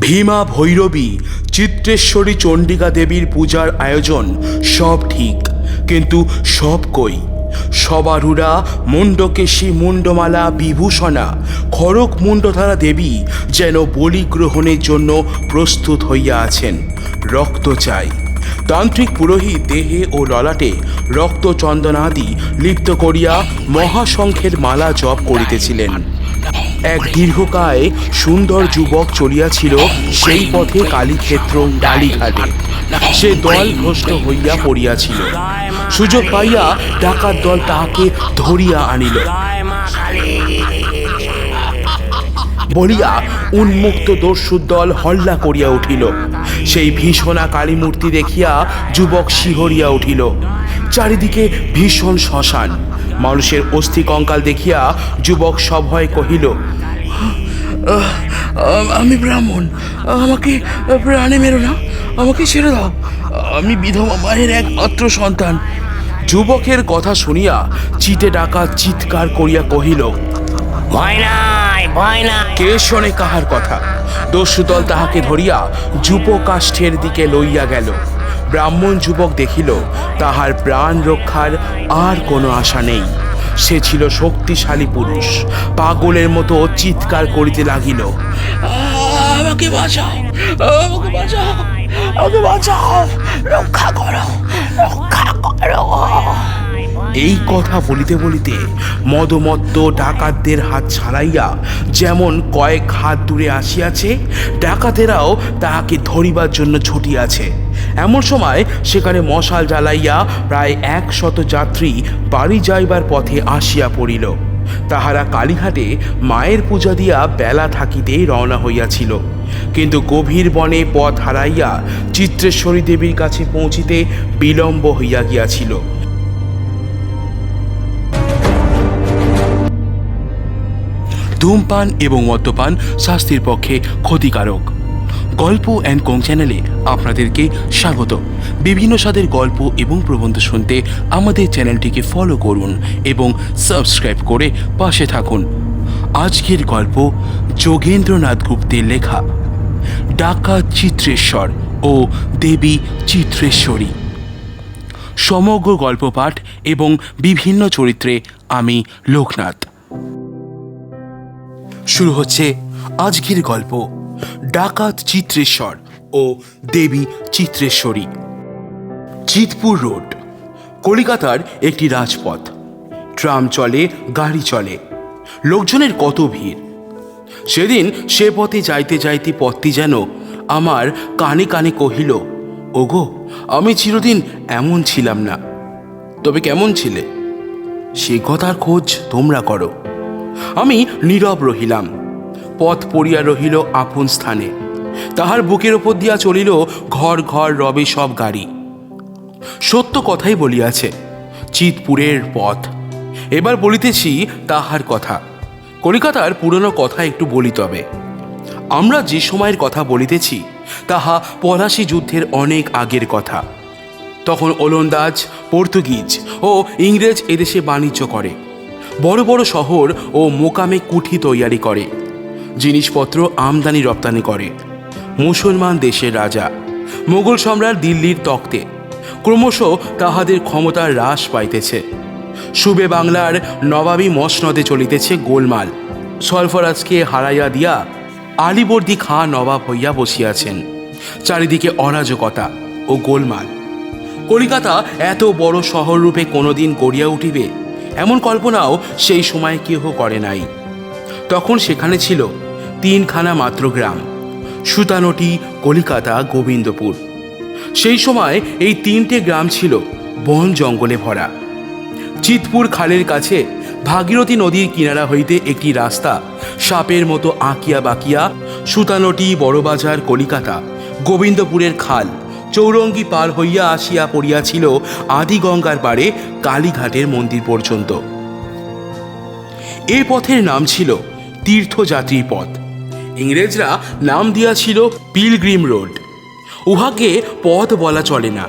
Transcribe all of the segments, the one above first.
ভীমা ভৈরবী, চিত্রেশ্বরী চণ্ডিকা দেবীর পূজার আয়োজন, সব ঠিক। কিন্তু সব কই? সবারুরা মুন্ডকেশী মুন্ডমালা বিভূষণা, খড়ক মুন্ডধারা দেবী যেন বলি গ্রহণের জন্য প্রস্তুত হইয়া আছেন। রক্ত চাই। তান্ত্রিক পুরোহিত দেহে ও ললাটে রক্ত চন্দনাদি লিপ্ত করিয়া মহাশঙ্খের মালা জপ করিতেছিলেন। এক দীর্ঘকায় সুন্দর যুবক চলিয়াছিল সেই পথে কালীক্ষেত্র কালীঘাটে সে দল ভ্রষ্ট হইয়া পড়িয়াছিল। সুযোগ পাইয়া ডাকাত দল তাহাকে ধরিয়া আনিল। বলিয়া উন্মুক্ত দস্যুর দল হল্লা করিয়া উঠিল। সেই ভীষণা কালী মূর্তি দেখিয়া যুবক শিহরিয়া উঠিল। চারিদিকে ভীষণ শ্মশান। মানুষের অস্থি কঙ্কাল দেখিয়া যুবক সভয় কহিল আমি ব্রাহ্মণ আমাকে প্রাণে মেরো না আমাকে ছেড়ে দাও। আমি বিধবা মায়ের একমাত্র সন্তান। যুবকের কথা শুনিয়া চিটে ডাকা চিৎকার করিয়া কহিল ভয় নাই ভয় নাই। কে শোনে কাহার কথা? দস্যুদল তাহাকে ধরিয়া যুপকাষ্ঠের দিকে লইয়া গেল। ব্রাহ্মণ যুবক দেখিল তাহার প্রাণ রক্ষার আর কোনো আশা নেই। সে ছিল শক্তিশালী পুরুষ পাগলের মতো চিৎকার করিতে লাগিল। আমাকে বাঁচাও আমাকে বাঁচাও আমাকে বাঁচাও রক্ষা করো রক্ষা করো। এই কথা বলিতে বলিতে মদমত্ত ডাকাতদের হাত ছাড়াইয়া যেমন কয়েক হাত দূরে আসিয়াছে ডাকাতেরাও তাহাকে ধরিবার জন্য ছুটিয়াছে। এমন সময় সেখানে মশাল জ্বালাইয়া প্রায় একশত যাত্রী বাড়ি যাইবার পথে আসিয়া পড়িল। তাহারা কালীঘাটে মায়ের পূজা দিয়া বেলা থাকিতেই রওনা হইয়াছিল। কিন্তু গভীর বনে পথ হারাইয়া চিত্রেশ্বরী দেবীর কাছে পৌঁছিতে বিলম্ব হইয়া গিয়াছিল। ধূমপান এবং মদ্যপান স্বাস্থ্যের পক্ষে ক্ষতিকারক। গল্প অ্যান্ড কং চ্যানেলে আপনাদেরকে স্বাগত। বিভিন্ন স্বাদের গল্প এবং প্রবন্ধ শুনতে আমাদের চ্যানেলটিকে ফলো করুন এবং সাবস্ক্রাইব করে পাশে থাকুন। আজকের গল্প যোগেন্দ্রনাথ গুপ্তের লেখা, ডাকা চিত্রেশ্বর ও দেবী চিত্রেশ্বরী। সমগ্র গল্প পাঠ এবং বিভিন্ন চরিত্রে আমি লোকনাথ। শুরু হচ্ছে আজকের গল্প ডাকাত চিত্রেশ্বর ও দেবী চিত্রেশ্বরী। চিতপুর রোড, কলিকাতার একটি রাজপথ। ট্রাম চলে, গাড়ি চলে। লোকজনের কত ভিড়। সেদিন সে পথে যাইতে যাইতে পথটি যেন আমার কানে কানে কহিল, ওগো, আমি চিরদিন এমন ছিলাম না। তবে কেমন ছিলে? সে কথার খোঁজ তোমরা করো। আমি নীরব রহিলাম। পথ পড়িয়া রহিল আপন স্থানে। তাহার বুকের ওপর দিয়া চলিল ঘর ঘর রবে সব গাড়ি। সত্য কথাই বলিয়াছে, চিতপুরের পথ। এবার বলিতেছি তাহার কথা। কলিকাতার পুরনো কথা একটু বলি তবে। আমরা যে সময়ের কথা বলিতেছি, তাহা পলাশি যুদ্ধের অনেক আগের কথা। তখন ওলন্দাজ, পর্তুগিজ ও ইংরেজ এদেশে বাণিজ্য করে। বড় বড় শহর ও মোকামে কুঠি তৈয়ারি করে। জিনিসপত্র আমদানি রপ্তানি করে। মুসলমান দেশের রাজা। মোগল সম্রাট দিল্লির তক্তে। ক্রমশ তাহাদের ক্ষমতার হ্রাস পাইতেছে। সুবে বাংলার নবাবী মসনদে চলিতেছে গোলমাল। সরফরাজকে হারাইয়া দিয়া আলিবর্দি খাঁ নবাব হইয়া বসিয়াছেন। চারিদিকে অরাজকতা ও গোলমাল। কলিকাতা এত বড় শহর রূপে কোনোদিন গড়িয়া উঠিবে, এমন কল্পনাও সেই সময় কেহ করে নাই। তখন সেখানে ছিল তিনখানা মাত্র গ্রাম, সুতানটি কলিকাতা গোবিন্দপুর। সেই সময় এই তিনটে গ্রাম ছিল বন জঙ্গলে ভরা। চিতপুর খালের কাছে ভাগীরথী নদীর কিনারা হইতে একটি রাস্তা, সাপের মতো আঁকিয়া বাকিয়া সুতানটি বড়বাজার কলিকাতা গোবিন্দপুরের খাল চৌরঙ্গি পার হইয়া আসিয়া পড়িয়াছিল আদি গঙ্গার পাড়ে কালীঘাটের মন্দির পর্যন্ত। এ পথের নাম ছিল তীর্থযাত্রী পথ। ইংরেজরা নাম দিয়াছিল পিলগ্রিম রোড। উহাকে পথ বলা চলে না।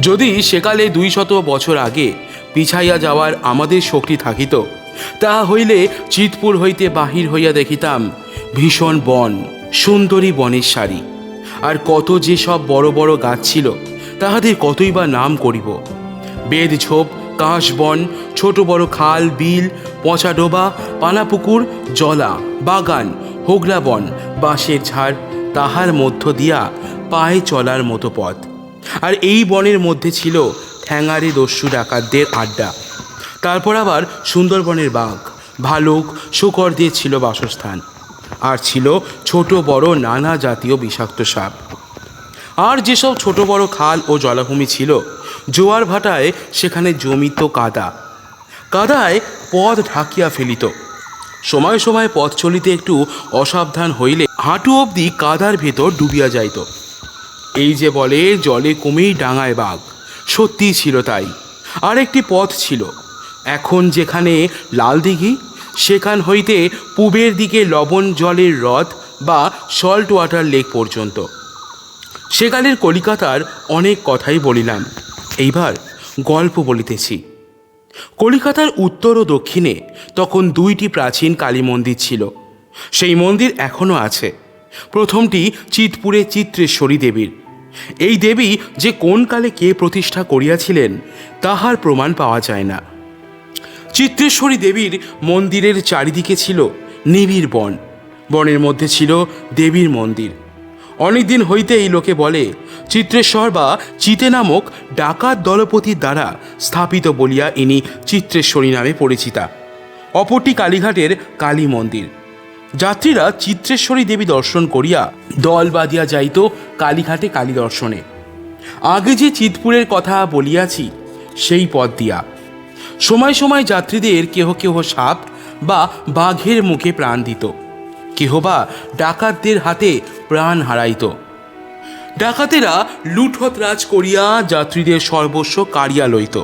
যদি সেকালে দুই শত বছর আগে পিছাইয়া যাওয়ার আমাদের শক্তি থাকিত তাহা হইলে চিতপুর হইতে বাহির হইয়া দেখিতাম ভীষণ বন, সুন্দরী বনের সারি। আর কত যে সব বড় বড় গাছ ছিল, তাহাদের কতই বা নাম করিব। বেদ ঝোপ কাশবন ছোট বড় খাল, বিল, পচা ডোবা পানাপুকুর জলা, বাগান হোগলা বন বাঁশের ঝাড় তাহার মধ্য দিয়া পায়ে চলার মতো পথ। আর এই বনের মধ্যে ছিল ঠ্যাঙারে দস্যু ডাকাতদের আড্ডা। তারপর আবার সুন্দরবনের বাঘ, ভালুক, শুকর দিয়ে ছিল বাসস্থান। আর ছিল ছোট বড় নানা জাতীয় বিষাক্ত সাপ। আর যেসব ছোট বড় খাল ও জলাভূমি ছিল, জোয়ার ভাটায় সেখানে জমিত কাদা। কাদায় পথ ঢাকিয়া ফেলিত। সময় সময় পথ চলিতে একটু অসাবধান হইলে হাঁটু অবধি কাদার ভেতর ডুবিয়া যাইত। এই যে বলে, জলে কমেই ডাঙায় বাঘ। সত্যিই ছিল তাই। আর একটি পথ ছিল। এখন যেখানে লাল দিঘি, সেখান হইতে পূবের দিকে লবণ জলের হ্রদ বা সল্ট ওয়াটার লেক পর্যন্ত। সেকালের কলিকাতার অনেক কথাই বলিলাম। এইবার গল্প বলিতেছি। কলিকাতার উত্তর ও দক্ষিণে তখন দুইটি প্রাচীন কালী মন্দির ছিল। সেই মন্দির এখনও আছে। প্রথমটি চিতপুরে চিত্রেশ্বরী দেবীর। এই দেবী যে কোন কালে কে প্রতিষ্ঠা করিয়াছিলেন, তাহার প্রমাণ পাওয়া যায় না। চিত্রেশ্বরী দেবীর মন্দিরের চারিদিকে ছিল নিবিড় বন। বনের মধ্যে ছিল দেবীর মন্দির। অনেকদিন হইতে এই লোকে বলে, চিত্রেশ্বর বা চিতে নামক ডাকাত দলপতির দ্বারা স্থাপিত বলিয়া ইনি চিত্রেশ্বরী নামে পরিচিতা। অপরটি কালীঘাটের কালী মন্দির। যাত্রীরা চিত্রেশ্বরী দেবী দর্শন করিয়া দল বাঁধিয়া যাইত কালীঘাটে কালী দর্শনে। আগে যে চিতপুরের কথা বলিয়াছি, সেই পথ দিয়া। সময় সময় যাত্রীদের কেহ কেহ সাপ বা বাঘের মুখে প্রাণ দিত। কেহ বা ডাকাতদের হাতে প্রাণ হারাইত। ডাকাতেরা লুঠত রাজ করিয়া যাত্রীদের সর্বস্ব কাড়িয়া লইত।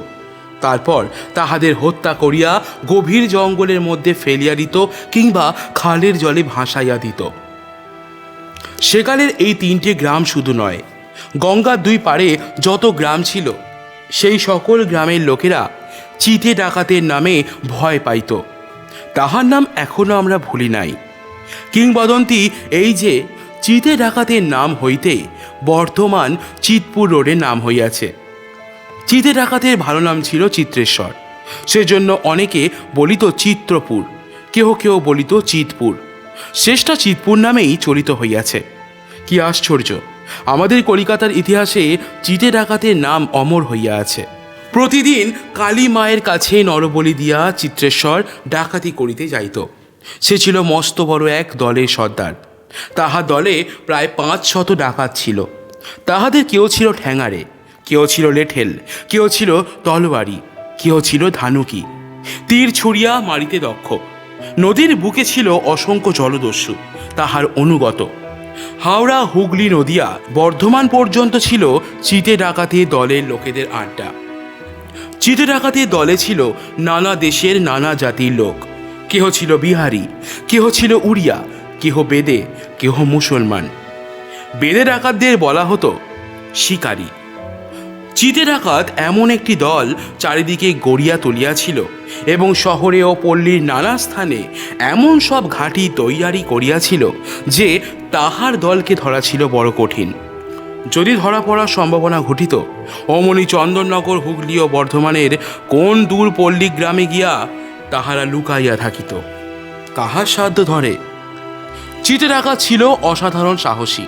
তারপর তাহাদের হত্যা করিয়া গভীর জঙ্গলের মধ্যে ফেলিয়া দিত কিংবা খালের জলে ভাসাইয়া দিত। সেকালের এই তিনটি গ্রাম শুধু নয়, গঙ্গার দুই পারে যত গ্রাম ছিল, সেই সকল গ্রামের লোকেরা চিতে ডাকাতের নামে ভয় পাইত। তাহার নাম এখনও আমরা ভুলি নাই। কিংবদন্তি এই যে চিতে ডাকাতের নাম হইতে বর্তমান চিতপুর রোডের নাম হইয়াছে। চিতে ডাকাতের ভালো নাম ছিল চিত্রেশ্বর। সেজন্য অনেকে বলিত চিত্রপুর, কেহ কেহ বলিত চিতপুর। শেষটা চিতপুর নামেই চলিত হইয়াছে। কি আশ্চর্য! আমাদের কলিকাতার ইতিহাসে চিতে ডাকাতের নাম অমর হইয়া আছে। প্রতিদিন কালী মায়ের কাছে নরবলি দিয়া চিত্রেশ্বর ডাকাতি করিতে যাইত। সে ছিল মস্ত বড় এক দলের সর্দার। তাহার দলে প্রায় পাঁচ শত ডাকাত ছিল। তাহাদের কেউ ছিল ঠ্যাঙারে, কেউ ছিল লেঠেল, কেউ ছিল তলবাড়ি কেউ ছিল ধানুকি। তীর ছুড়িয়া মারিতে দক্ষ। নদীর বুকে ছিল অসংখ্য জলদস্যু, তাহার অনুগত। হাওড়া হুগলি নদিয়া বর্ধমান পর্যন্ত ছিল চিতে ডাকাতি দলের লোকেদের আড্ডা। চিতে ডাকাতি দলে ছিল নানা দেশের নানা জাতির লোক। কেহ ছিল বিহারি, কেহ ছিল উড়িয়া কেহ বেদে, কেহ মুসলমান। বেদে ডাকাতদের বলা হতো শিকারী। চিতে ডাকাত এমন একটি দল চারিদিকে গড়িয়া তুলিয়াছিল এবং শহরে ও পল্লীর নানা স্থানে এমন সব ঘাঁটি তৈয়ারি করিয়াছিল যে তাহার দলকে ধরা ছিল বড় কঠিন। যদি ধরা পড়ার সম্ভাবনা ঘটিত, অমনি চন্দননগর, হুগলি ও বর্ধমানের কোন দূর পল্লী গ্রামে গিয়া তাহারা লুকাইয়া থাকিত। কাহার সাধ্য ধরে? চিটে ডাকাত ছিল অসাধারণ সাহসী।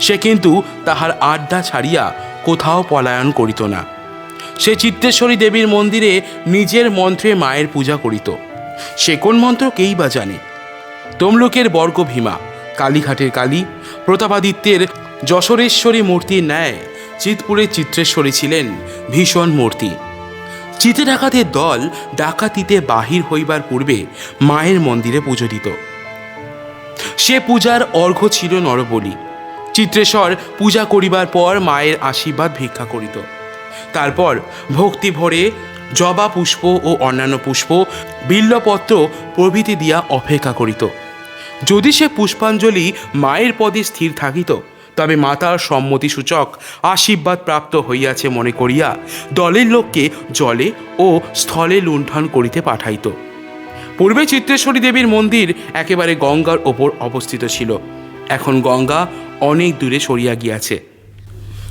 সে কিন্তু তাহার আড্ডা ছাড়িয়া কোথাও পলায়ন করিত না। সে চিত্রেশ্বরী দেবীর মন্দিরে নিজের মন্ত্রে মায়ের পূজা করিত। সে কোন মন্ত্র কেই বা জানে? তমলুকের বর্গ ভীমা কালীঘাটের কালী, প্রতাপাদিত্যের যশোরেশ্বরী মূর্তির ন্যায় চিতপুরের চিত্রেশ্বরী ছিলেন ভীষণ মূর্তি। চিতে ডাকাতের দল ডাকাতিতে বাহির হইবার পূর্বে মায়ের মন্দিরে পুজো দিত। সে পূজার অর্ঘ্য ছিল নরবলি। চিত্রেশ্বর পূজা করিবার পর মায়ের আশীর্বাদ ভিক্ষা করিত। তারপর ভক্তি ভরে জবা পুষ্প ও অন্যান্য পুষ্প, বিল্লপত্র প্রভৃতি দিয়া অপেক্ষা করিত। যদি সে পুষ্পাঞ্জলি মায়ের পদে স্থির থাকিত, তবে মাতার সম্মতিসূচক আশীর্বাদ প্রাপ্ত হইয়াছে মনে করিয়া দলের লোককে জলে ও স্থলে লুণ্ঠন করিতে পাঠাইত। পূর্বে চিত্রেশ্বরী দেবীর মন্দির একেবারে গঙ্গার ওপর অবস্থিত ছিল। এখন গঙ্গা অনেক দূরে সরিয়া গিয়াছে।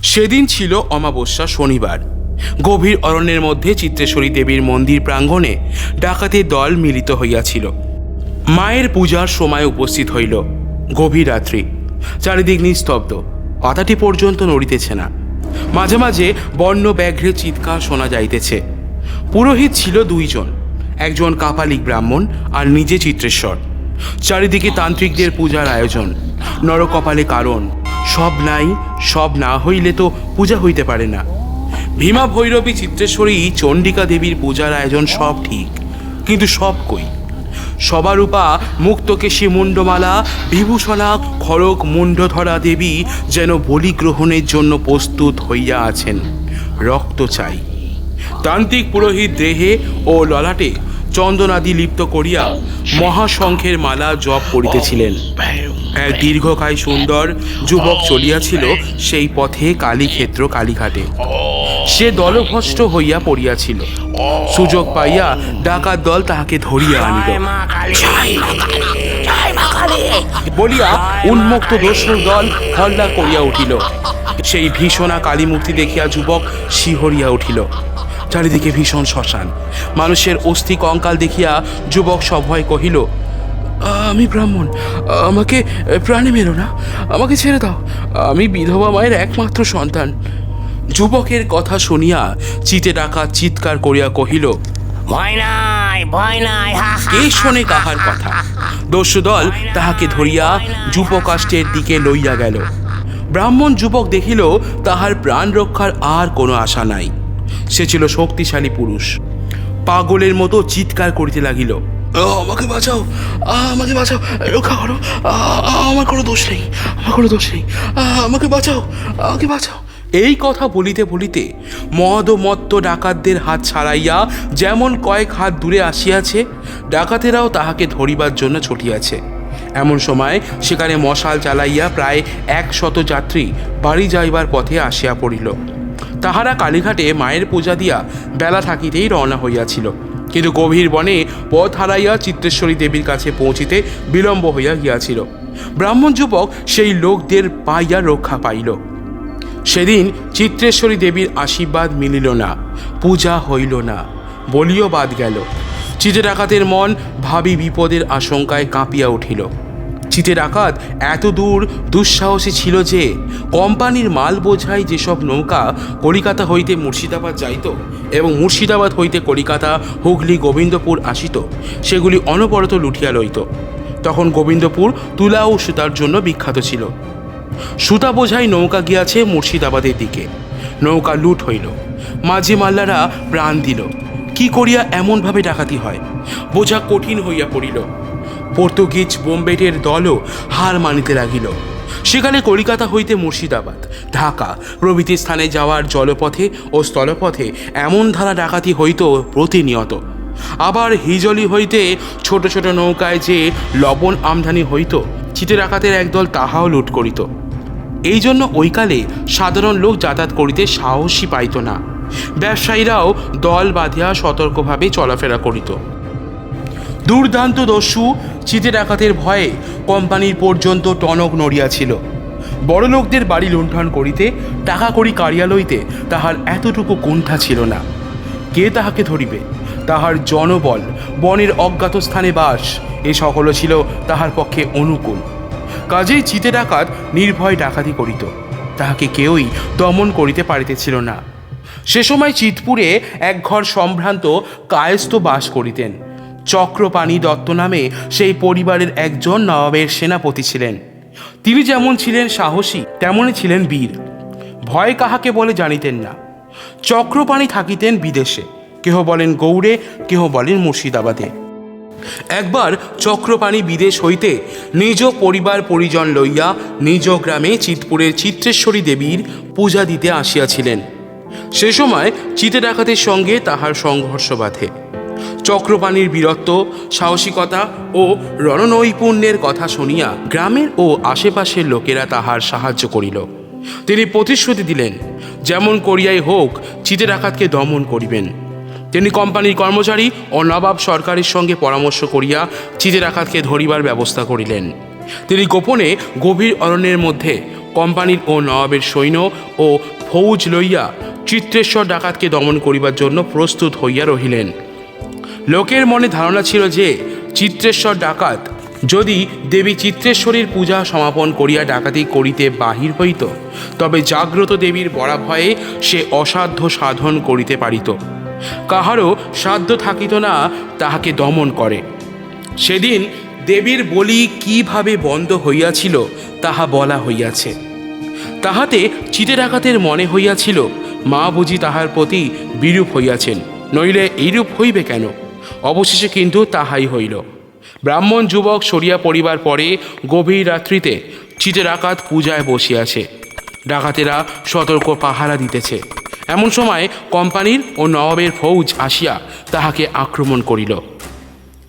সেদিন ছিল অমাবস্যা শনিবার। গভীর অরণ্যের মধ্যে চিত্রেশ্বরী দেবীর মন্দির প্রাঙ্গণে ডাকাতের দল মিলিত হইয়াছিল। মায়ের পূজার সময় উপস্থিত হইল। গভীর রাত্রি। চারিদিক নিস্তব্ধ। পাতাটি পর্যন্ত নড়িতেছে না। মাঝে মাঝে বন্য ব্যাঘ্রের চিৎকার শোনা যাইতেছে। পুরোহিত ছিল দুইজন। একজন কাপালিক ব্রাহ্মণ আর নিজে চিত্রেশ্বর। চারিদিকে তান্ত্রিকদের পূজার আয়োজন। নরকপালে কারণ, সব নাই, সব না হইলে তো পূজা হইতে পারে না। ভীমা ভৈরবী চিত্রেশ্বরী চণ্ডিকা দেবীর পূজার আয়োজন সব ঠিক, কিন্তু সব কই? সবারূপা মুক্তকেশী মুন্ডমালা বিভূষণা খড়ক মুন্ডধরা দেবী যেন বলি গ্রহণের জন্য প্রস্তুত হইয়া আছেন। রক্ত চাই। তান্ত্রিক পুরোহিত দেহে ও ললাটে চন্দনাদি লিপ্ত করিয়া মহাশঙ্খের মালা জপ করিতেছিলেন। এক দীর্ঘকায় সুন্দর যুবক চলিয়াছিল সেই পথে কালীক্ষেত্র কালীঘাটে। সে দলভ্রষ্ট হইয়া পড়িয়াছিল। সুযোগ পাইয়া ডাকাত দল তাহাকে ধরিয়া আনিল। বলিয়া উন্মুক্ত দস্যুর দল হল্লা করিয়া উঠিল। সেই ভীষণা কালীমূর্তি দেখিয়া যুবক শিহরিয়া উঠিল। চারিদিকে ভীষণ শ্মশান। মানুষের অস্থি কঙ্কাল দেখিয়া যুবক সভয় কহিল আমি ব্রাহ্মণ আমাকে প্রাণে মেরো না আমাকে ছেড়ে দাও। আমি বিধবা মায়ের একমাত্র সন্তান। যুবকের কথা শুনিয়া চিতে ডাকা চিৎকার করিয়া কহিল ভয় নাই ভয় কে শোনে কাহার কথা? দস্যুদল তাহাকে ধরিয়া যুবকাষ্টের দিকে লইয়া গেল। ব্রাহ্মণ যুবক দেখিল তাহার প্রাণ রক্ষার আর কোনো আশা নাই। সে ছিল শক্তিশালী পুরুষ। পাগলের মতো চিৎকার করিতে লাগিল। আমাকে বাঁচাও। আমাকে বাঁচাও। রক্ষা করো। আমার কোনো দোষ নেই। আমার কোনো দোষ নেই। আমাকে বাঁচাও। আমাকে বাঁচাও। এই কথা বলিতে বলিতে মদ ও মত্ত ডাকাতদের হাত ছাড়াইয়া যেমন কয়েক হাত দূরে আসিয়াছে ডাকাতেরাও তাহাকে ধরিবার জন্য ছটিয়াছে। এমন সময় সেখানে মশাল জ্বালাইয়া প্রায় একশত যাত্রী বাড়ি যাইবার পথে আসিয়া পড়িল। তাহারা কালীঘাটে মায়ের পূজা দিয়া বেলা থাকিতেই রওনা হইয়াছিল। কিন্তু গভীর বনে পথ হারাইয়া চিত্রেশ্বরী দেবীর কাছে পৌঁছিতে বিলম্ব হইয়া গিয়াছিল। ব্রাহ্মণ যুবক সেই লোকদের পাইয়া রক্ষা পাইল। সেদিন চিত্রেশ্বরী দেবীর আশীর্বাদ মিলিল না, পূজা হইল না, বলিও বাদ গেল। চিতে ডাকাতের মন ভাবি বিপদের আশঙ্কায় কাঁপিয়া উঠিল। চিতে ডাকাত এত দূর দুঃসাহসী ছিল যে কোম্পানির মাল বোঝাই যেসব নৌকা কলিকাতা হইতে মুর্শিদাবাদ যাইত এবং মুর্শিদাবাদ হইতে কলিকাতা, হুগলি, গোবিন্দপুর আসিত, সেগুলি অনবরত লুঠিয়া লইত। তখন গোবিন্দপুর তুলা ও সুতার জন্য বিখ্যাত ছিল। সুতা বোঝাই নৌকা গিয়াছে মুর্শিদাবাদের দিকে। নৌকা লুট হইল। মাঝি মাল্লারা প্রাণ দিল। কি করিয়া এমনভাবে ডাকাতি হয়? বোঝা কঠিন হইয়া পড়িল। পর্তুগিজ বোম্বেটের দলও হার মানিতে লাগিল। সেখানে কলিকাতা হইতে মুর্শিদাবাদ, ঢাকা প্রভৃতি স্থানে যাওয়ার জলপথে ও স্থলপথে এমন ধারা ডাকাতি হইত প্রতিনিয়ত। আবার হিজলি হইতে ছোট ছোট নৌকায় যে লবণ আমদানি হইত, চিটে ডাকাতের একদল তাহাও লুট করিত। এই জন্য ওইকালে সাধারণ লোক যাতায়াত করিতে সাহসী পাইত না। ব্যবসায়ীরাও দল বাঁধিয়া সতর্কভাবে চলাফেরা করিত। দুর্দান্ত দস্যু চিতে ডাকাতের ভয়ে কোম্পানির পর্যন্ত টনক নড়িয়াছিল। বড় লোকদের বাড়ি লুণ্ঠন করিতে, টাকা করি কারিয়া লইতে তাহার এতটুকু কুণ্ঠা ছিল না। কে তাহাকে ধরিবে? তাহার জনবল, বনের অজ্ঞাত স্থানে বাস, এ সকল ছিল তাহার পক্ষে অনুকূল। কাজেই চিতে ডাকাত নির্ভয় ডাকাতি করিত। তাহাকে কেউই দমন করিতে পারিতেছিল না। সে সময় চিতপুরে এক ঘর সম্ভ্রান্ত কায়স্থ বাস করিতেন। চক্রপাণি দত্ত নামে সেই পরিবারের একজন নবাবের সেনাপতি ছিলেন। তিনি যেমন ছিলেন সাহসী, তেমনই ছিলেন বীর। ভয় কাহাকে বলে জানিতেন না। চক্রপাণি থাকিতেন বিদেশে। কেহ বলেন গৌড়ে, কেহ বলেন মুর্শিদাবাদে। একবার চক্রপাণি বিদেশ হইতে নিজ পরিবার পরিজন লইয়া নিজ গ্রামে চিতপুরের চিত্রেশ্বরী দেবীর পূজা দিতে আসিয়াছিলেন। সে সময় চিতে ডাকাতের সঙ্গে তাহার সংঘর্ষ বাধে। চক্রপাণির বীরত্ব, সাহসিকতা ও রণনৈপুণ্যের কথা শুনিয়া গ্রামের ও আশেপাশের লোকেরা তাহার সাহায্য করিল। তিনি প্রতিশ্রুতি দিলেন, যেমন করিয়াই হোক চিতে ডাকাতকে দমন করিবেন তিনি কোম্পানির কর্মচারী ও নবাব সরকারের সঙ্গে পরামর্শ করিয়া চিতে ডাকাতকে ধরিবার ব্যবস্থা করিলেন। তিনি গোপনে গভীর অরণ্যের মধ্যে কোম্পানির ও নবাবের সৈন্য ও ফৌজ লইয়া চিত্রেশ্বর ডাকাতকে দমন করিবার জন্য প্রস্তুত হইয়া রহিলেন। লোকের মনে ধারণা ছিল যে চিত্রেশ্বর ডাকাত যদি দেবী চিত্রেশ্বরীর পূজা সমাপন করিয়া ডাকাতি করিতে বাহির হইত, তবে জাগ্রত দেবীর বড়া ভয়ে সে অসাধ্য সাধন করিতে পারিত। কাহারও সাধ্য থাকিত না, তাহাকে দমন করে। সেদিন দেবীর বলি কীভাবে বন্ধ হইয়াছিল, তাহা বলা হইয়াছে। তাহাতে চিটে ডাকাতের মনে হইয়াছিল, মা বুঝি তাহার প্রতি বিরূপ হইয়াছেন, নইলে এইরূপ হইবে কেন? অবশেষে কিন্তু তাহাই হইল। ব্রাহ্মণ যুবক সরিয়া পড়িবার পরে গভীর রাত্রিতে চিটে ডাকাত পূজায় বসিয়াছে। ডাকাতেরা সতর্ক পাহারা দিতেছে। এমন সময় কোম্পানির ও নবাবের ফৌজ আসিয়া তাহাকে আক্রমণ করিল।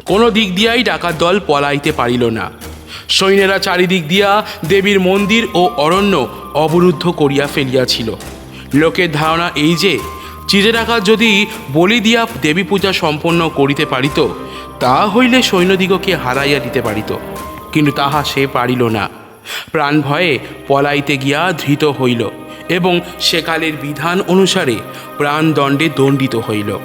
কোনো দিক দিয়াই ডাকাত দল পলাইতে পারিল না। সৈন্যেরা চারিদিক দিয়া দেবীর মন্দির ও অরণ্য অবরুদ্ধ করিয়া ফেলিয়াছিল। লোকের ধারণা এই যে চিজে ডাকাত যদি বলি দিয়া দেবী পূজা সম্পন্ন করিতে পারিত, তা হইলে সৈন্যদিগকে হারাইয়া দিতে পারিত। কিন্তু তাহা সে পারিল না। প্রাণ ভয়ে পলাইতে গিয়া ধৃত হইল এবং সেকালের বিধান অনুসারে প্রাণদণ্ডে দণ্ডিত হইল।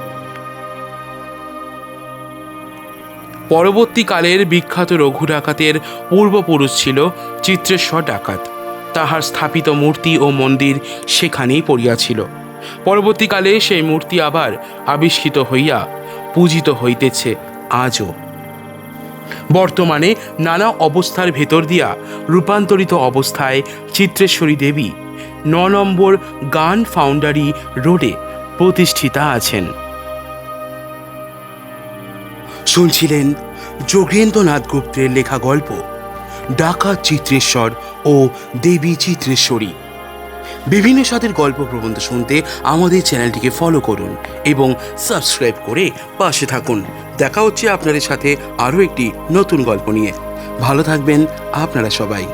পরবর্তীকালের বিখ্যাত রঘু ডাকাতের পূর্বপুরুষ ছিল চিত্রেশ্বর ডাকাত। তাহার স্থাপিত মূর্তি ও মন্দির সেখানেই পড়িয়াছিল। পরবর্তীকালে সেই মূর্তি আবার আবিষ্কৃত হইয়া পূজিত হইতেছে আজও। বর্তমানে নানা অবস্থার ভেতর দিয়া রূপান্তরিত অবস্থায় চিত্রেশ্বরী দেবী ন নম্বর গান ফাউন্ডারি রোডে প্রতিষ্ঠিতা আছেন। শুনছিলেন যোগেন্দ্রনাথ গুপ্তের লেখা গল্প ডাকাত চিত্রেশ্বর ও দেবী চিত্রেশ্বরী। বিভিন্ন স্বাদের গল্প প্রবন্ধ শুনতে আমাদের চ্যানেলটিকে ফলো করুন এবং সাবস্ক্রাইব করে পাশে থাকুন। দেখা হচ্ছে আপনাদের সাথে আরও একটি নতুন গল্প নিয়ে। ভালো থাকবেন আপনারা সবাই।